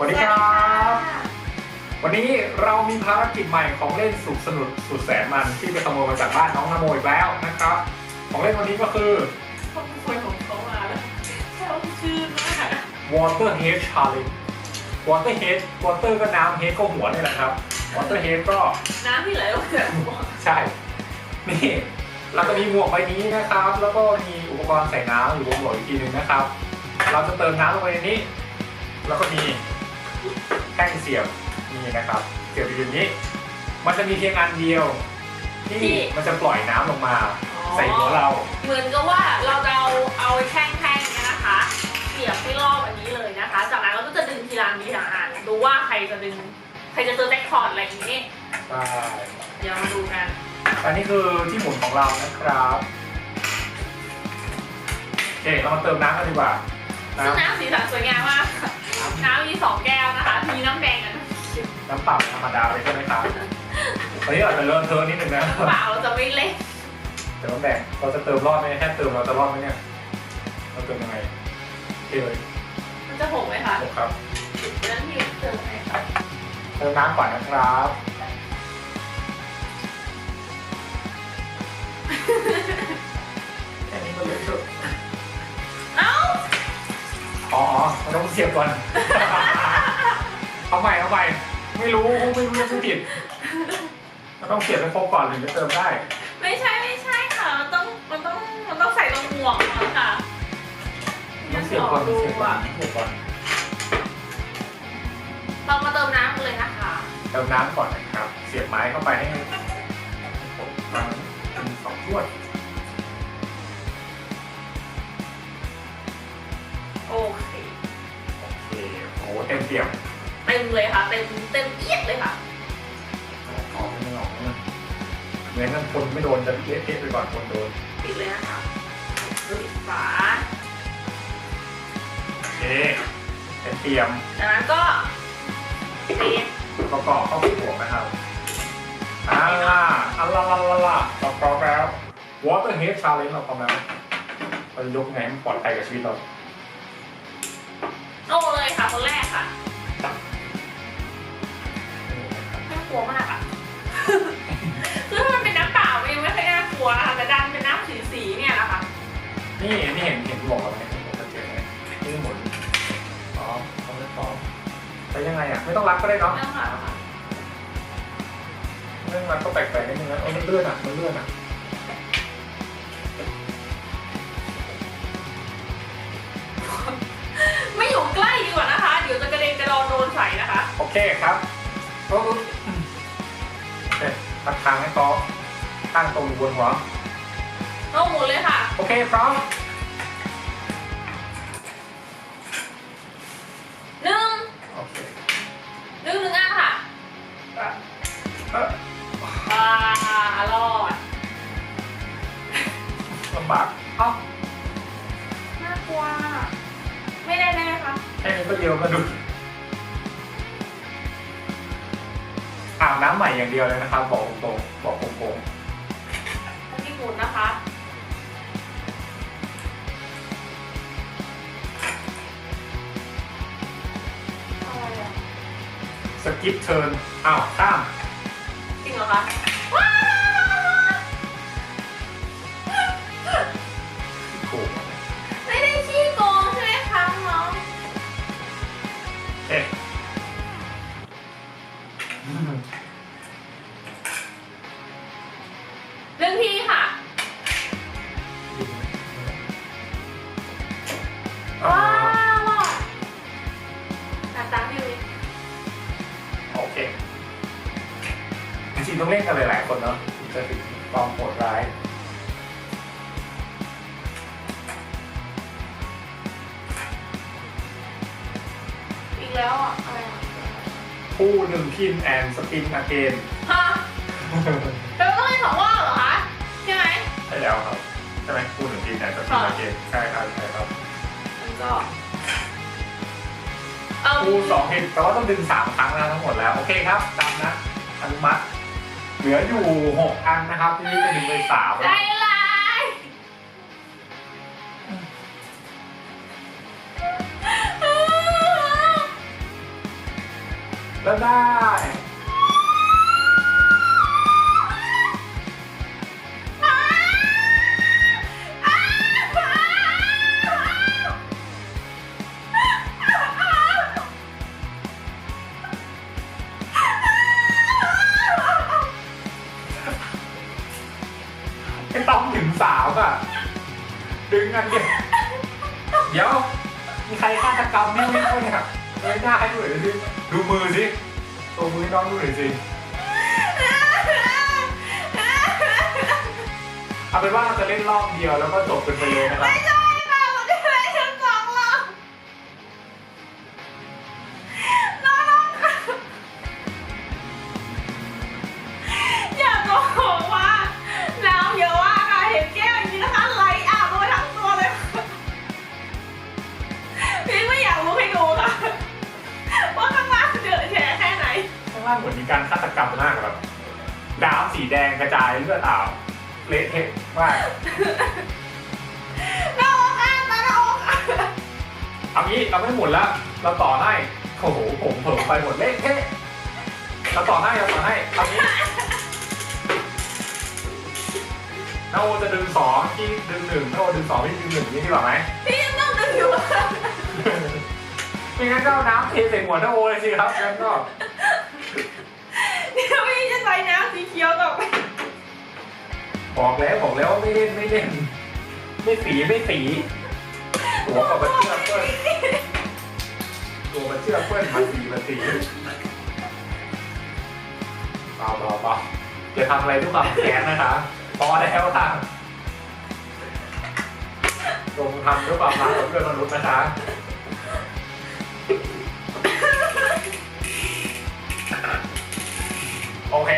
สวัสดีครับ วันนี้เรามีภารกิจใหม่ของเล่นสุดสนุกสุดแสนมันที่ไปขโมยมาจากบ้านน้องนโมอีกแล้วนะครับ ของเล่นวันนี้ก็คือขโมยของเขามาแล้วแค่ชื่อมาก Water Head Challenge Water Head Water ก็น้ำ Head ก็หัวนี่แหละครับ Water Head ก็ น้ำที่ไหลออกจากหัวใช่ นี่เราจะมีหมวกใบนี้นะครับ แล้วก็มีอุปกรณ์ใส่น้ำอยู่บนหมวกอีกทีหนึ่งนะครับ เราจะเติมน้ำลงไปในนี้ แล้วก็มี แท่งเสียบนี่นะครับ เสียบอยู่อย่างนี้ มันจะมีเพียงอันเดียวที่ มันจะปล่อยน้ำลงมา ใส่หัวเรา เหมือนกับว่าเราจะเอาเอาแท่งๆเนี่ยนะคะ เสียบที่รอบอันนี้เลยนะคะ จากนั้นเราก็จะดึงทีละนิดทีละอันดูว่าใครจะดึง ใครจะเจอแจ็คพอตอะไรอย่างนี้ ใช่เดี๋ยวมาดูกัน อันนี้คือที่หมุนของเรานะครับ โอเค เรามาเติมน้ำกันดีกว่า ซึ่งน้ำน้ำสีสันสวยงามมากค่ะน้ำมีสองแก้วนะคะ มีน้ำแดงกับน้ำเขียวน้ำเปล่าธรรมดาเลยใช่ไหมครับวันนี้อาจจะเริ่มเทอะนิดนึงนะเปล่าเราจะไม่เล่นเดี๋ยวต้องแบ่งเราจะเติมรอดไหมแค่เติมเราจะรอดไหมเนี่ย เราเติมยังไงโอเคเลยมันจะหกไหมคะจบครับเรื่องที่เจอไหมคะเติมน้ำก่อนนะครับ สียบก่อน เอาใหม่เอาใหม่ไม่รู้ไม่รู้ยังไม่ผิดเราต้องเสียบให้ครบก่อนถึงจะเติมได้ ไม่ใช่ไม่ใช่ค่ะ มันต้องมันต้องมันต้องใส่ตรงหมวกก่อนค่ะต้องเสียบก่อนดูเสียบก่อนอะเสียบก่อนเรามาเติมน้ำกันเลยนะคะ เติมน้ำก่อนนะครับ เสียบไม้เข้าไปให้ผมประมาณเป็นสองถ้วยโอเคโอเคโอ้โห เต็มเปี่ยมเต็มเลยค่ะ เต็มเต็มเอียดเลยค่ะออกไม่ออกไม่เหมือนกันคนไม่โดนจะเละเทะไปก่อนคนโดนปิดเลยนะคะปิดฝาโอเคเต็มเปี่ยมจากนั้นก็เทประกอบเข้าที่หัวนะครับอ่าอัลลาลาลาลาเราพร้อมแล้ว Water Head Challenge เราพร้อมแล้วเราจะยกไงให้มันปลอดภัยกับชีวิตเราโอ้เลย ค่ะคนแรกค่ะน่ากลัวมากอะ คือถ้ามันเป็นน้ำเปล่ามันยังไม่ค่อยน่ากลัวนะคะแต่ดันเป็นน้ำสีสีๆเนี่ยนะคะนี่นี่เห็นเห็นบอกแล้วไหมเห็นผมจะเจ็บไหมนี่หมุนอ๋อเขาไม่พร้อมไปยังไงอะ ไม่ต้องรักก็ได้เนาะน้ำเปล่าค่ะเรื่องรักก็แปลกๆนิดนึงนะโอ้มันเลื่อนอะมันเลื่อนอะ ใส่นะคะ โอเคครับก็เอ๊ะตัดทางให้เขาตั้งตรงอยู่บนหัวเอาหมุนเลยค่ะ โอเคพร้อมหนึ่งโอเคหนึ่งหนึ่งอันค่ะอะเอ่ออ่ารอด ลำบากเอ้าน่ากลัว ไม่ได้ได้ไหมคะ แค่นี้ก็เดียวมาดู อาบน้ำใหม่อย่างเดียวเลยนะครับบอกตรงๆบอกโกงต้องที่หมุนนะคะ อะไรอะสกิปเทิร์นอ้าวข้ามจริงเหรอคะ โอเคจริงๆต้องเล่นกันหลายๆคนเนาะถึงจะถึงความโหดร้ายอีกแล้วอะอะไรอะคู่หนึ่งทีมแอนสปินอาเกนฮะแปลว่าต้องเล่นสองรอบเหรอคะใช่ไหมใช่แล้วครับใช่ไหมคู่หนึ่งทีมแอนสปินอาเกนใช่ครับใช่ครับมันก็ เอาคู่สองทีมแต่ว่าต้องดึงสามครั้งนะทั้งหมดแล้ว โอเคครับตามนะอนุมัติ เหลืออยู่หกอันนะครับ ที่นี่จะดึงไปสามใจร้ายแล้วได้ เดี๋ยว มีใครฆาตกรรมนี่ไม่รู้เนี่ยไม่ได้ดูหน่อยสิดูมือสิตัวมือน้องดูหน่อยสิเอาเป็นว่าเราจะเล่นรอบเดียวแล้วก็จบกันไปเลยนะครับ เหมือนมีการฆาตกรรมมากแบบดาวสีแดงกระจายเลือดอาบเละเทะมากน้าอกอะน้าอกอะเอางี้เราไม่หมุนแล้วเราต่อให้โอ้โหผมเผลอไปหมดเละเทะเราต่อให้เราต่อให้เอางี้นาโอจะดึงสองที่ดึงหนึ่งนาโอดึงสองที่ดึงหนึ่งนี่ดีกว่าไหมพี่ยังต้องดึงอยู่ค่ะไม่งั้นก็เอาน้ำเทใส่หัวนาโอเลยสิครับงั้นก็เดี๋ยวพี่จะ ใส่น้ำสีเขียวต่อไปบอกแล้วบอกแล้วว่าไม่เล่นไม่เล่น ไม่สีไม่สีตัวกับมาเชื่อเพื่อนตัวมาเชื่อเพื่อนมาสีมาสีเปล่าเปล่าเปล่าอย่าทำอะไรด้วยความแค้นนะคะพอแล้วค่ะจงทำด้วยความรักกับเพื่อนมนุษย์นะคะ โอเค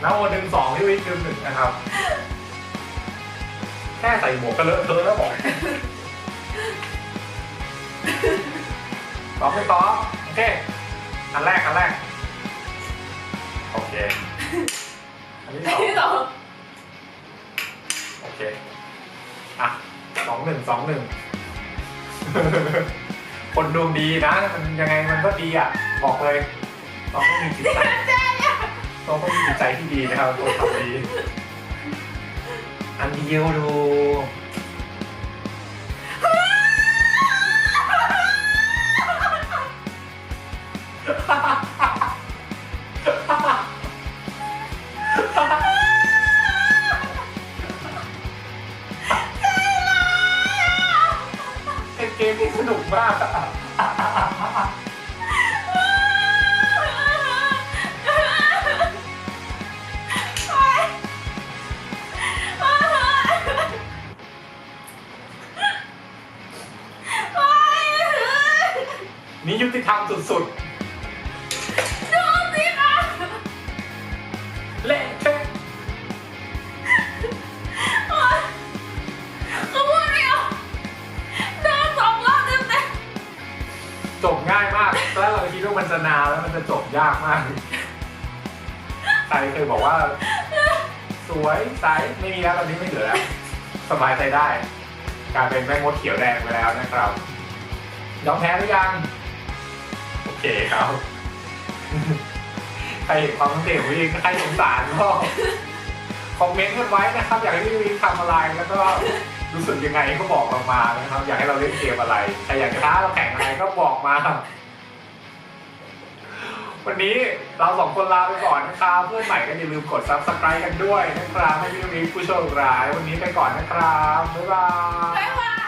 แล้วโอดึงสองพี่วิทย์ดึงหนึ่งนะครับ แค่ใส่หมวกก็เลอะเทอะแล้วบอกตอบไม่ตอบโอเค อันแรก อันแรก โอเค อันที่สองที่สองโอเค อะสองหนึ่งสองหนึ่งคนดวงดีนะ มันยังไงมันก็ดีอะ บอกเลย ต้องต้องมีจิตใจใช่อะ ต้องต้องมีใจที่ดีนะครับคนทำดี อันเดียวดูฮ่า นี่ยุติธรรมสุดๆเละเทะจบง่ายมากตอนแรกเราคิดว่ามันจะนานแล้วมันจะจบยากมาก ใครเคยบอกว่า สวยใสไม่มีแล้วตอนนี้ไม่เหลือแล้วสบายใจได้ กลายเป็นแม่มดเขียวแดงไปแล้วนะครับยอมแพ้หรือยัง โอเคครับ ใครเห็นความตั้งใจของพี่ใครสงสารก็คอมเมนต์กันไว้นะครับ อยากให้พี่วีทำอะไรแล้วก็รู้สึกยังไงก็บอกเรามานะครับ อยากให้เราเล่นเกมอะไรใครอยากจะท้าเราแข่งอะไรก็บอกมาวันนี้เราสองคนลาไปก่อนนะครับเพื่อนใหม่ก็อย่าลืมกด subscribe กันด้วยนะครับให้พี่วีผู้โชคร้าย วันนี้ไปก่อนนะครับบ๊ายบาย